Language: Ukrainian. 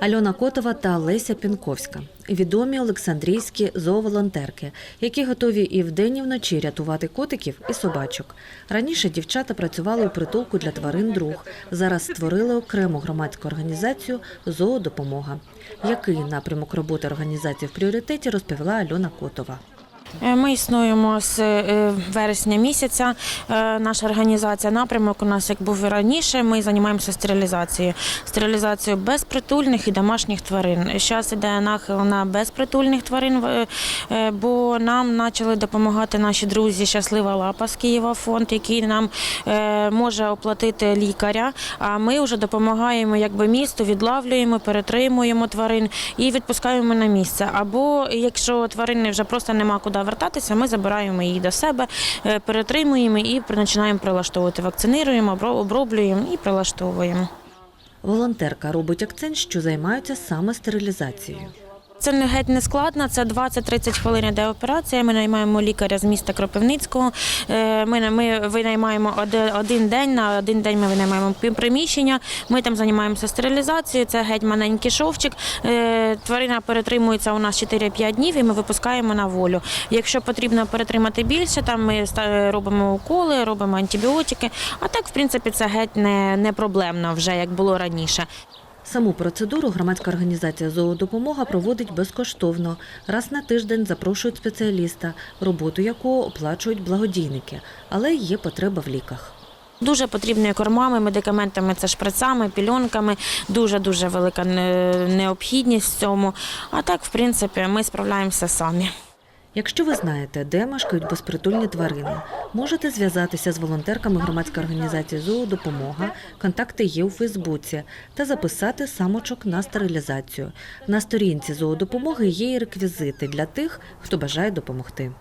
Альона Котова та Леся Пінковська відомі олександрійські зооволонтерки, які готові і вдень, і вночі рятувати котиків і собачок. Раніше дівчата працювали у притулку для тварин друг. Зараз створили окрему громадську організацію Зоодопомога. Який напрямок роботи організації в пріоритеті розповіла Альона Котова. Е, Ми існуємо з е, вересня місяця. Е, Наша організація напрямок у нас як був і раніше. Ми займаємося стерилізацією. Стерилізацією безпритульних і домашніх тварин. Зараз іде нахил на безпритульних тварин, бо нам почали допомагати наші друзі Щаслива лапа з Києва фонд, який нам може оплатити лікаря. А ми вже допомагаємо якби місту, відлавлюємо, перетримуємо тварин і відпускаємо на місце. Або якщо тварини вже просто нема куди вертатися, ми забираємо її до себе, е, перетримуємо і починаємо прилаштовувати. Вакцинируємо, обро- оброблюємо і прилаштовуємо. Волонтерка робить акцент, що займаються саме стерилізацією. Не геть не складно, це 20-30 хвилин йде операція. Ми наймаємо лікаря з міста Кропивницького. Е, Ми, ми винаймаємо один, день, на один день ми винаймаємо приміщення. Ми там займаємося стерилізацією. Це геть маленький шовчик. Е, Тварина перетримується у нас 4-5 днів і ми випускаємо на волю. Якщо потрібно перетримати більше, там ми робимо уколи, робимо антибіотики. А так, в принципі, це геть не, не проблемно вже як було раніше. Саму процедуру громадська організація Зоодопомога проводить безкоштовно. Раз на тиждень запрошують спеціаліста, роботу якого оплачують благодійники, але є потреба в ліках. Дуже потрібною кормами, медикаментами, це шприцами, пільонками. Дуже дуже велика необхідність в цьому. А так, в принципі, ми справляємося самі. Якщо ви знаєте, де мешкають безпритульні тварини, можете зв'язатися з волонтерками громадської організації Зоодопомога, контакти є у Фейсбуці, та записати самочок на стерилізацію. На сторінці зоодопомоги є і реквізити для тих, хто бажає допомогти.